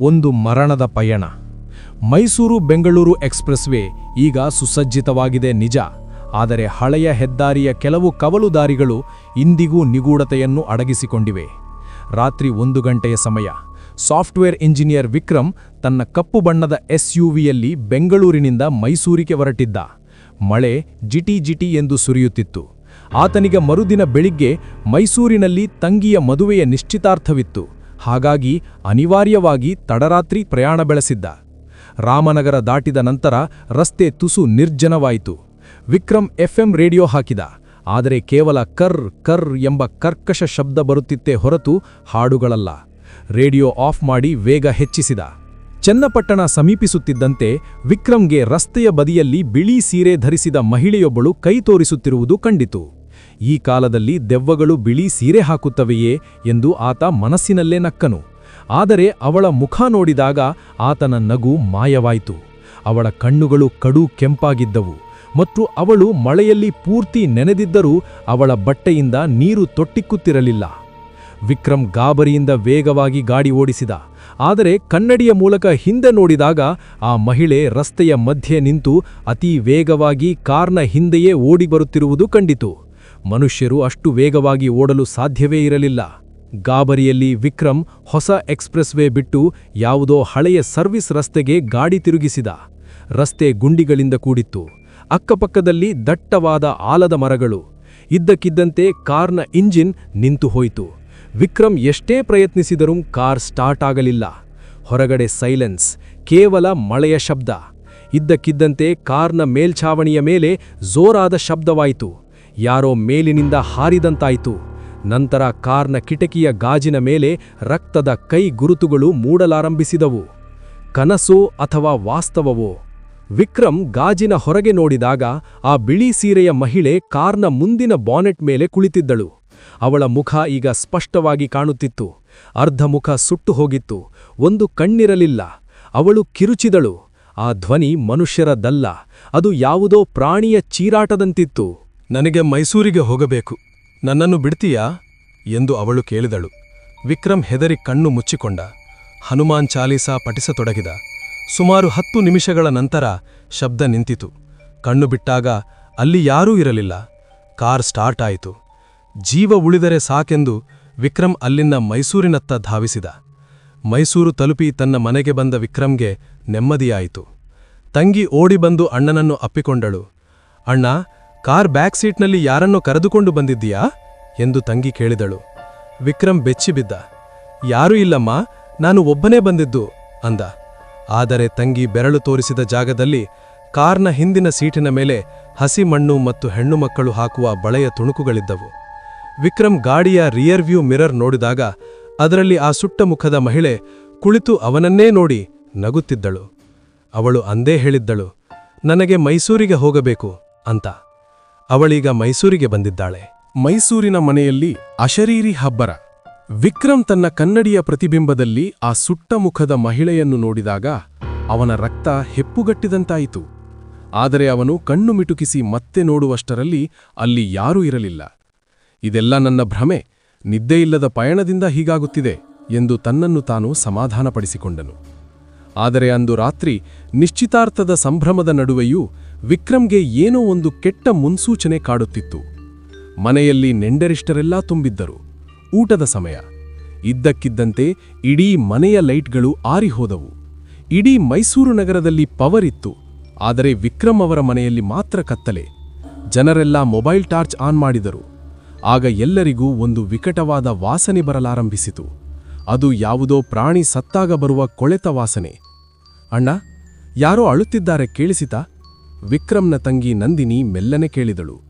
ಒಂದು ಮರಣದ ಪಯಣ. ಮೈಸೂರು ಬೆಂಗಳೂರು ಎಕ್ಸ್‌ಪ್ರೆಸ್‌ವೇ ಈಗ ಸುಸಜ್ಜಿತವಾಗಿದೆ ನಿಜ. ಆದರೆ ಹಳೆಯ ಹೆದ್ದಾರಿಯ ಕೆಲವು ಕವಲು ದಾರಿಗಳು ಇಂದಿಗೂ ನಿಗೂಢತೆಯನ್ನು ಅಡಗಿಸಿಕೊಂಡಿವೆ. ರಾತ್ರಿ ಒಂದು ಗಂಟೆಯ ಸಮಯ. ಸಾಫ್ಟ್ವೇರ್ ಇಂಜಿನಿಯರ್ ವಿಕ್ರಮ್ ತನ್ನ ಕಪ್ಪು ಬಣ್ಣದ ಎಸ್ಯುವಿಯಲ್ಲಿ ಬೆಂಗಳೂರಿನಿಂದ ಮೈಸೂರಿಗೆ ಹೊರಟಿದ್ದ. ಮಳೆ ಜಿಟಿ ಜಿಟಿ ಎಂದು ಸುರಿಯುತ್ತಿತ್ತು. ಆತನಿಗೆ ಮರುದಿನ ಬೆಳಿಗ್ಗೆ ಮೈಸೂರಿನಲ್ಲಿ ತಂಗಿಯ ಮದುವೆಯ ನಿಶ್ಚಿತಾರ್ಥವಿತ್ತು. ಹಾಗಾಗಿ ಅನಿವಾರ್ಯವಾಗಿ ತಡರಾತ್ರಿ ಪ್ರಯಾಣ ಬೆಳೆಸಿದ್ದ. ರಾಮನಗರ ದಾಟಿದ ನಂತರ ರಸ್ತೆ ತುಸು ನಿರ್ಜನವಾಯಿತು. ವಿಕ್ರಮ್ ಎಫ್ಎಂ ರೇಡಿಯೋ ಹಾಕಿದ. ಆದರೆ ಕೇವಲ ಕರ್ ಕರ್ ಎಂಬ ಕರ್ಕಶ ಶಬ್ದ ಬರುತ್ತಿತ್ತೇ ಹೊರತು ಹಾಡುಗಳಲ್ಲ. ರೇಡಿಯೋ ಆಫ್ ಮಾಡಿ ವೇಗ ಹೆಚ್ಚಿಸಿದ. ಚನ್ನಪಟ್ಟಣ ಸಮೀಪಿಸುತ್ತಿದ್ದಂತೆ ವಿಕ್ರಮ್ಗೆ ರಸ್ತೆಯ ಬದಿಯಲ್ಲಿ ಬಿಳಿ ಸೀರೆ ಧರಿಸಿದ ಮಹಿಳೆಯೊಬ್ಬಳು ಕೈ ತೋರಿಸುತ್ತಿರುವುದು ಕಂಡಿತು. ಈ ಕಾಲದಲ್ಲಿ ದೆವ್ವಗಳು ಬಿಳಿ ಸೀರೆ ಹಾಕುತ್ತವೆಯೇ ಎಂದು ಆತ ಮನಸ್ಸಿನಲ್ಲೇ ನಕ್ಕನು. ಆದರೆ ಅವಳ ಮುಖ ನೋಡಿದಾಗ ಆತನ ನಗು ಮಾಯವಾಯಿತು. ಅವಳ ಕಣ್ಣುಗಳು ಕಡು ಕೆಂಪಾಗಿದ್ದವು ಮತ್ತು ಅವಳು ಮಳೆಯಲ್ಲಿ ಪೂರ್ತಿ ನೆನೆದಿದ್ದರೂ ಅವಳ ಬಟ್ಟೆಯಿಂದ ನೀರು ತೊಟ್ಟಿಕ್ಕುತ್ತಿರಲಿಲ್ಲ. ವಿಕ್ರಮ್ ಗಾಬರಿಯಿಂದ ವೇಗವಾಗಿ ಗಾಡಿ ಓಡಿಸಿದ. ಆದರೆ ಕನ್ನಡಿಯ ಮೂಲಕ ಹಿಂದೆ ನೋಡಿದಾಗ ಆ ಮಹಿಳೆ ರಸ್ತೆಯ ಮಧ್ಯೆ ನಿಂತು ಅತೀ ವೇಗವಾಗಿ ಕಾರ್ನ ಹಿಂದೆಯೇ ಓಡಿ ಬರುತ್ತಿರುವುದು ಕಂಡಿತು. ಮನುಷ್ಯರು ಅಷ್ಟು ವೇಗವಾಗಿ ಓಡಲು ಸಾಧ್ಯವೇ ಇರಲಿಲ್ಲ. ಗಾಬರಿಯಲ್ಲಿ ವಿಕ್ರಮ್ ಹೊಸ ಎಕ್ಸ್ಪ್ರೆಸ್ ವೇ ಬಿಟ್ಟು ಯಾವುದೋ ಹಳೆಯ ಸರ್ವಿಸ್ ರಸ್ತೆಗೆ ಗಾಡಿ ತಿರುಗಿಸಿದ. ರಸ್ತೆ ಗುಂಡಿಗಳಿಂದ ಕೂಡಿತ್ತು. ಅಕ್ಕಪಕ್ಕದಲ್ಲಿ ದಟ್ಟವಾದ ಆಲದ ಮರಗಳು. ಇದ್ದಕ್ಕಿದ್ದಂತೆ ಕಾರ್ನ ಇಂಜಿನ್ ನಿಂತು ಹೋಯಿತು. ವಿಕ್ರಮ್ ಎಷ್ಟೇ ಪ್ರಯತ್ನಿಸಿದರೂ ಕಾರ್ ಸ್ಟಾರ್ಟ್ ಆಗಲಿಲ್ಲ. ಹೊರಗಡೆ ಸೈಲೆನ್ಸ್, ಕೇವಲ ಮಳೆಯ ಶಬ್ದ. ಇದ್ದಕ್ಕಿದ್ದಂತೆ ಕಾರ್ನ ಮೇಲ್ಛಾವಣಿಯ ಮೇಲೆ ಜೋರಾದ ಶಬ್ದವಾಯಿತು. ಯಾರೋ ಮೇಲಿನಿಂದ ಹಾರಿದಂತಾಯಿತು. ನಂತರ ಕಾರ್ನ ಕಿಟಕಿಯ ಗಾಜಿನ ಮೇಲೆ ರಕ್ತದ ಕೈ ಗುರುತುಗಳು ಮೂಡಲಾರಂಭಿಸಿದವು. ಕನಸೋ ಅಥವಾ ವಾಸ್ತವವೋ? ವಿಕ್ರಮ್ ಗಾಜಿನ ಹೊರಗೆ ನೋಡಿದಾಗ ಆ ಬಿಳಿ ಸೀರೆಯ ಮಹಿಳೆ ಕಾರ್ನ ಮುಂದಿನ ಬಾನೆಟ್ ಮೇಲೆ ಕುಳಿತಿದ್ದಳು. ಅವಳ ಮುಖ ಈಗ ಸ್ಪಷ್ಟವಾಗಿ ಕಾಣುತ್ತಿತ್ತು. ಅರ್ಧ ಮುಖ ಸುಟ್ಟು ಹೋಗಿತ್ತು. ಒಂದು ಕಣ್ಣಿರಲಿಲ್ಲ. ಅವಳು ಕಿರುಚಿದಳು. ಆ ಧ್ವನಿ ಮನುಷ್ಯರದಲ್ಲ ಅದು ಯಾವುದೋ ಪ್ರಾಣಿಯ ಚೀರಾಟದಂತಿತ್ತು. ನನಗೆ ಮೈಸೂರಿಗೆ ಹೋಗಬೇಕು. ನನ್ನನ್ನು ಬಿಡ್ತೀಯಾ? ಎಂದು ಅವಳು ಕೇಳಿದಳು. ವಿಕ್ರಮ್ ಹೆದರಿ ಕಣ್ಣು ಮುಚ್ಚಿಕೊಂಡ. ಹನುಮಾನ್ ಚಾಲೀಸಾ ಪಠಿಸತೊಡಗಿದ. ಸುಮಾರು ಹತ್ತು ನಿಮಿಷಗಳ ನಂತರ ಶಬ್ದ ನಿಂತಿತು. ಕಣ್ಣು ಬಿಟ್ಟಾಗ ಅಲ್ಲಿ ಯಾರೂ ಇರಲಿಲ್ಲ. ಕಾರ್ ಸ್ಟಾರ್ಟ್ ಆಯಿತು. ಜೀವ ಉಳಿದರೆ ಸಾಕೆಂದು ವಿಕ್ರಮ್ ಅಲ್ಲಿನ ಮೈಸೂರಿನತ್ತ ಧಾವಿಸಿದ. ಮೈಸೂರು ತಲುಪಿ ತನ್ನ ಮನೆಗೆ ಬಂದ ವಿಕ್ರಮ್ಗೆ ನೆಮ್ಮದಿಯಾಯಿತು. ತಂಗಿ ಓಡಿ ಬಂದು ಅಣ್ಣನನ್ನು ಅಪ್ಪಿಕೊಂಡಳು. ಅಣ್ಣ ಕಾರ್ ಬ್ಯಾಕ್ ಸೀಟ್ನಲ್ಲಿ ಯಾರನ್ನೋ ಕರೆದುಕೊಂಡು ಬಂದಿದ್ದೀಯಾ? ಎಂದು ತಂಗಿ ಕೇಳಿದಳು. ವಿಕ್ರಮ್ ಬೆಚ್ಚಿಬಿದ್ದ ಯಾರೂ ಇಲ್ಲಮ್ಮ, ನಾನು ಒಬ್ಬನೇ ಬಂದಿದ್ದು, ಅಂದ. ಆದರೆ ತಂಗಿ ಬೆರಳು ತೋರಿಸಿದ ಜಾಗದಲ್ಲಿ ಕಾರ್ನ ಹಿಂದಿನ ಸೀಟಿನ ಮೇಲೆ ಹಸಿ ಮಣ್ಣು ಮತ್ತು ಹೆಣ್ಣು ಮಕ್ಕಳು ಹಾಕುವ ಬಳೆಯ ತುಣುಕುಗಳಿದ್ದವು. ವಿಕ್ರಮ್ ಗಾಡಿಯ ರಿಯರ್ ವ್ಯೂ ಮಿರರ್ ನೋಡಿದಾಗ ಅದರಲ್ಲಿ ಆ ಸುಟ್ಟ ಮುಖದ ಮಹಿಳೆ ಕುಳಿತು ಅವನನ್ನೇ ನೋಡಿ ನಗುತ್ತಿದ್ದಳು. ಅವಳು ಅಂದೇ ಹೇಳಿದ್ದಳು, ನನಗೆ ಮೈಸೂರಿಗೆ ಹೋಗಬೇಕು, ಅಂತ. ಅವಳೀಗ ಮೈಸೂರಿಗೆ ಬಂದಿದ್ದಾಳೆ. ಮೈಸೂರಿನ ಮನೆಯಲ್ಲಿ ಅಶರೀರಿ ಹಬ್ಬರ. ವಿಕ್ರಮ್ ತನ್ನ ಕನ್ನಡಿಯ ಪ್ರತಿಬಿಂಬದಲ್ಲಿ ಆ ಸುಟ್ಟ ಮುಖದ ಮಹಿಳೆಯನ್ನು ನೋಡಿದಾಗ ಅವನ ರಕ್ತ ಹೆಪ್ಪುಗಟ್ಟಿದಂತಾಯಿತು. ಆದರೆ ಅವನು ಕಣ್ಣು ಮಿಟುಕಿಸಿ ಮತ್ತೆ ನೋಡುವಷ್ಟರಲ್ಲಿ ಅಲ್ಲಿ ಯಾರೂ ಇರಲಿಲ್ಲ. ಇದೆಲ್ಲ ನನ್ನ ಭ್ರಮೆ. ನಿದ್ದೆಯಿಲ್ಲದ ಪಯಣದಿಂದ ಹೀಗಾಗುತ್ತಿದೆ ಎಂದು ತನ್ನನ್ನು ತಾನು ಸಮಾಧಾನಪಡಿಸಿಕೊಂಡನು. ಆದರೆ ಅಂದು ರಾತ್ರಿ ನಿಶ್ಚಿತಾರ್ಥದ ಸಂಭ್ರಮದ ನಡುವೆಯೂ ವಿಕ್ರಮ್ಗೆ ಏನೋ ಒಂದು ಕೆಟ್ಟ ಮುನ್ಸೂಚನೆ ಕಾಡುತ್ತಿತ್ತು. ಮನೆಯಲ್ಲಿ ನೆಂಡರಿಷ್ಟರೆಲ್ಲಾ ತುಂಬಿದ್ದರು. ಊಟದ ಸಮಯ. ಇದ್ದಕ್ಕಿದ್ದಂತೆ ಇಡೀ ಮನೆಯ ಲೈಟ್ಗಳು ಆರಿಹೋದವು ಇಡೀ ಮೈಸೂರು ನಗರದಲ್ಲಿ ಪವರ್ ಇತ್ತು. ಆದರೆ ವಿಕ್ರಮ್ ಅವರ ಮನೆಯಲ್ಲಿ ಮಾತ್ರ ಕತ್ತಲೆ. ಜನರೆಲ್ಲ ಮೊಬೈಲ್ ಟಾರ್ಚ್ ಆನ್ ಮಾಡಿದರು. ಆಗ ಎಲ್ಲರಿಗೂ ಒಂದು ವಿಕಟವಾದ ವಾಸನೆ ಬರಲಾರಂಭಿಸಿತು. ಅದು ಯಾವುದೋ ಪ್ರಾಣಿ ಸತ್ತಾಗ ಬರುವ ಕೊಳೆತ ವಾಸನೆ. ಅಣ್ಣ, ಯಾರೋ ಅಳುತ್ತಿದ್ದಾರೆ ಕೇಳಿಸಿತಾ ವಿಕ್ರಮ್ನ ತಂಗಿ ನಂದಿನಿ ಮೆಲ್ಲನೆ ಕೇಳಿದಳು.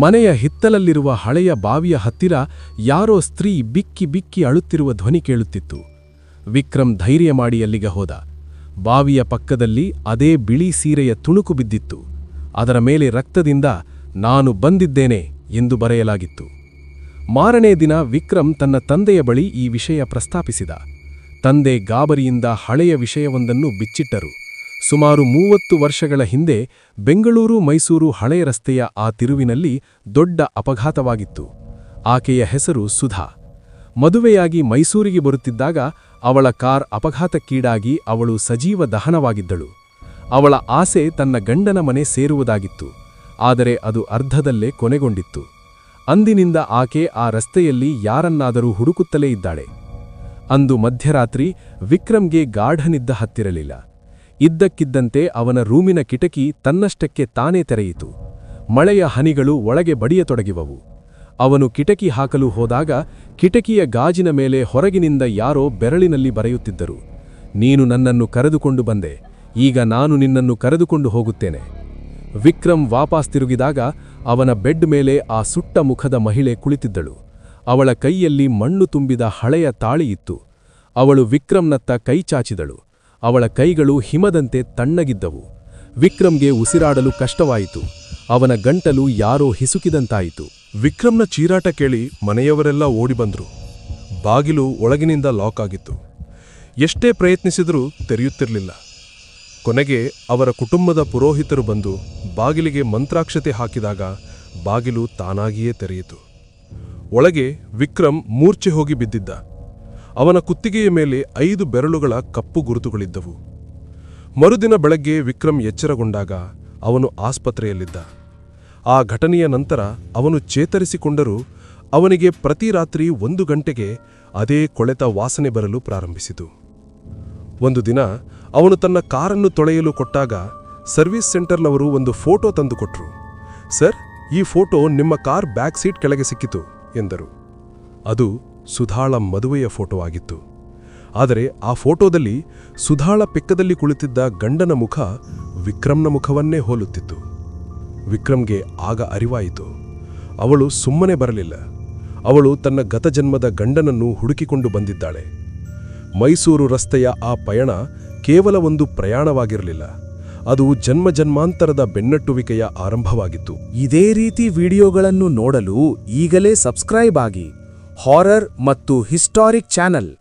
ಮನೆಯ ಹಿತ್ತಲಲ್ಲಿರುವ ಹಳೆಯ ಬಾವಿಯ ಹತ್ತಿರ ಯಾರೋ ಸ್ತ್ರೀ ಬಿಕ್ಕಿ ಬಿಕ್ಕಿ ಅಳುತ್ತಿರುವ ಧ್ವನಿ ಕೇಳುತ್ತಿತ್ತು. ವಿಕ್ರಮ್ ಧೈರ್ಯ ಮಾಡಿ ಅಲ್ಲಿಗೆ ಹೋದ. ಬಾವಿಯ ಪಕ್ಕದಲ್ಲಿ ಅದೇ ಬಿಳಿ ಸೀರೆಯ ತುಣುಕು ಬಿದ್ದಿತ್ತು. ಅದರ ಮೇಲೆ ರಕ್ತದಿಂದ ನಾನು ಬಂದಿದ್ದೇನೆ ಎಂದು ಬರೆಯಲಾಗಿತ್ತು. ಮಾರನೇ ದಿನ ವಿಕ್ರಮ್ ತನ್ನ ತಂದೆಯ ಬಳಿ ಈ ವಿಷಯ ಪ್ರಸ್ತಾಪಿಸಿದ. ತಂದೆ ಗಾಬರಿಯಿಂದ ಹಳೆಯ ವಿಷಯವೊಂದನ್ನು ಬಿಚ್ಚಿಟ್ಟರು. ಸುಮಾರು ಮೂವತ್ತು ವರ್ಷಗಳ ಹಿಂದೆ ಬೆಂಗಳೂರು ಮೈಸೂರು ಹಳೆಯ ರಸ್ತೆಯ ಆ ತಿರುವಿನಲ್ಲಿ ದೊಡ್ಡ ಅಪಘಾತವಾಗಿತ್ತು. ಆಕೆಯ ಹೆಸರು ಸುಧಾ. ಮದುವೆಯಾಗಿ ಮೈಸೂರಿಗೆ ಬರುತ್ತಿದ್ದಾಗ ಅವಳ ಕಾರ್ ಅಪಘಾತಕ್ಕೀಡಾಗಿ ಅವಳು ಸಜೀವ ದಹನವಾಗಿದ್ದಳು. ಅವಳ ಆಸೆ ತನ್ನ ಗಂಡನ ಮನೆ ಸೇರುವುದಾಗಿತ್ತು. ಆದರೆ ಅದು ಅರ್ಧದಲ್ಲೇ ಕೊನೆಗೊಂಡಿತ್ತು. ಅಂದಿನಿಂದ ಆಕೆ ಆ ರಸ್ತೆಯಲ್ಲಿ ಯಾರನ್ನಾದರೂ ಹುಡುಕುತ್ತಲೇ ಇದ್ದಾಳೆ. ಅಂದು ಮಧ್ಯರಾತ್ರಿ ವಿಕ್ರಮ್ಗೆ ಗಾಢನಿದ್ದ ಹತ್ತಿರಲಿಲ್ಲ. ಇದ್ದಕ್ಕಿದ್ದಂತೆ ಅವನ ರೂಮಿನ ಕಿಟಕಿ ತನ್ನಷ್ಟಕ್ಕೆ ತಾನೇ ತೆರೆಯಿತು. ಮಳೆಯ ಹನಿಗಳು ಒಳಗೆ ಬಡಿಯತೊಡಗಿವವು. ಅವನು ಕಿಟಕಿ ಹಾಕಲು ಹೋದಾಗ ಕಿಟಕಿಯ ಗಾಜಿನ ಮೇಲೆ ಹೊರಗಿನಿಂದ ಯಾರೋ ಬೆರಳಿನಲ್ಲಿ ಬರೆಯುತ್ತಿದ್ದರು. ನೀನು ನನ್ನನ್ನು ಕರೆದುಕೊಂಡು ಬಂದೆ. ಈಗ ನಾನು ನಿನ್ನನ್ನು ಕರೆದುಕೊಂಡು ಹೋಗುತ್ತೇನೆ. ವಿಕ್ರಮ್ ವಾಪಾಸ್ ತಿರುಗಿದಾಗ ಅವನ ಬೆಡ್ ಮೇಲೆ ಆ ಸುಟ್ಟ ಮುಖದ ಮಹಿಳೆ ಕುಳಿತಿದ್ದಳು. ಅವಳ ಕೈಯಲ್ಲಿ ಮಣ್ಣು ತುಂಬಿದ ಹಳೆಯ ತಾಳಿಯಿತ್ತು ಅವಳು ವಿಕ್ರಮ್ನತ್ತ ಕೈ ಚಾಚಿದಳು. ಅವಳ ಕೈಗಳು ಹಿಮದಂತೆ ತಣ್ಣಗಿದ್ದವು. ವಿಕ್ರಮ್ಗೆ ಉಸಿರಾಡಲು ಕಷ್ಟವಾಯಿತು. ಅವನ ಗಂಟಲು ಯಾರೋ ಹಿಸುಕಿದಂತಾಯಿತು. ವಿಕ್ರಮ್ನ ಚೀರಾಟ ಕೇಳಿ ಮನೆಯವರೆಲ್ಲ ಓಡಿ ಬಂದ್ರು ಬಾಗಿಲು ಒಳಗಿನಿಂದ ಲಾಕ್ ಆಗಿತ್ತು. ಎಷ್ಟೇ ಪ್ರಯತ್ನಿಸಿದರೂ ತೆರೆಯುತ್ತಿರಲಿಲ್ಲ. ಕೊನೆಗೆ ಅವರ ಕುಟುಂಬದ ಪುರೋಹಿತರು ಬಂದು ಬಾಗಿಲಿಗೆ ಮಂತ್ರಾಕ್ಷತೆ ಹಾಕಿದಾಗ ಬಾಗಿಲು ತಾನಾಗಿಯೇ ತೆರೆಯಿತು. ಒಳಗೆ ವಿಕ್ರಮ್ ಮೂರ್ಛೆ ಹೋಗಿ ಬಿದ್ದಿದ್ದ. ಅವನ ಕುತ್ತಿಗೆಯ ಮೇಲೆ ಐದು ಬೆರಳುಗಳ ಕಪ್ಪು ಗುರುತುಗಳಿದ್ದವು. ಮರುದಿನ ಬೆಳಗ್ಗೆ ವಿಕ್ರಮ್ ಎಚ್ಚರಗೊಂಡಾಗ ಅವನು ಆಸ್ಪತ್ರೆಯಲ್ಲಿದ್ದ. ಆ ಘಟನೆಯ ನಂತರ ಅವನು ಚೇತರಿಸಿಕೊಂಡರೂ ಅವನಿಗೆ ಪ್ರತಿ ರಾತ್ರಿ ಒಂದು ಗಂಟೆಗೆ ಅದೇ ಕೊಳೆತ ವಾಸನೆ ಬರಲು ಪ್ರಾರಂಭಿಸಿತು. ಒಂದು ದಿನ ಅವನು ತನ್ನ ಕಾರನ್ನು ತೊಳೆಯಲು ಕೊಟ್ಟಾಗ ಸರ್ವಿಸ್ ಸೆಂಟರ್ನವರು ಒಂದು ಫೋಟೋ ತಂದುಕೊಟ್ರು. ಸರ್, ಈ ಫೋಟೋ ನಿಮ್ಮ ಕಾರ್ ಬ್ಯಾಕ್ ಸೀಟ್ ಕೆಳಗೆ ಸಿಕ್ಕಿತು, ಎಂದರು. ಅದು ಸುಧಾಳ ಮದುವೆಯ ಫೋಟೋ ಆಗಿತ್ತು. ಆದರೆ ಆ ಫೋಟೋದಲ್ಲಿ ಸುಧಾಳ ಪೆಕ್ಕದಲ್ಲಿ ಕುಳಿತಿದ್ದ ಗಂಡನ ಮುಖ ವಿಕ್ರಮ್ನ ಮುಖವನ್ನೇ ಹೋಲುತ್ತಿತ್ತು. ವಿಕ್ರಮ್ಗೆ ಆಗ ಅರಿವಾಯಿತು. ಅವಳು ಸುಮ್ಮನೆ ಬರಲಿಲ್ಲ. ಅವಳು ತನ್ನ ಗತಜನ್ಮದ ಗಂಡನನ್ನು ಹುಡುಕಿಕೊಂಡು ಬಂದಿದ್ದಾಳೆ. ಮೈಸೂರು ರಸ್ತೆಯ ಆ ಪಯಣ ಕೇವಲ ಒಂದು ಪ್ರಯಾಣವಾಗಿರಲಿಲ್ಲ. ಅದು ಜನ್ಮ ಜನ್ಮಾಂತರದ ಬೆನ್ನಟ್ಟುವಿಕೆಯ ಆರಂಭವಾಗಿತ್ತು. ಇದೇ ರೀತಿ ವಿಡಿಯೋಗಳನ್ನು ನೋಡಲು ಈಗಲೇ ಸಬ್ಸ್ಕ್ರೈಬ್ ಆಗಿ ಹಾರರ್ ಮತ್ತು ಹಿಸ್ಟಾರಿಕ್ ಚಾನಲ್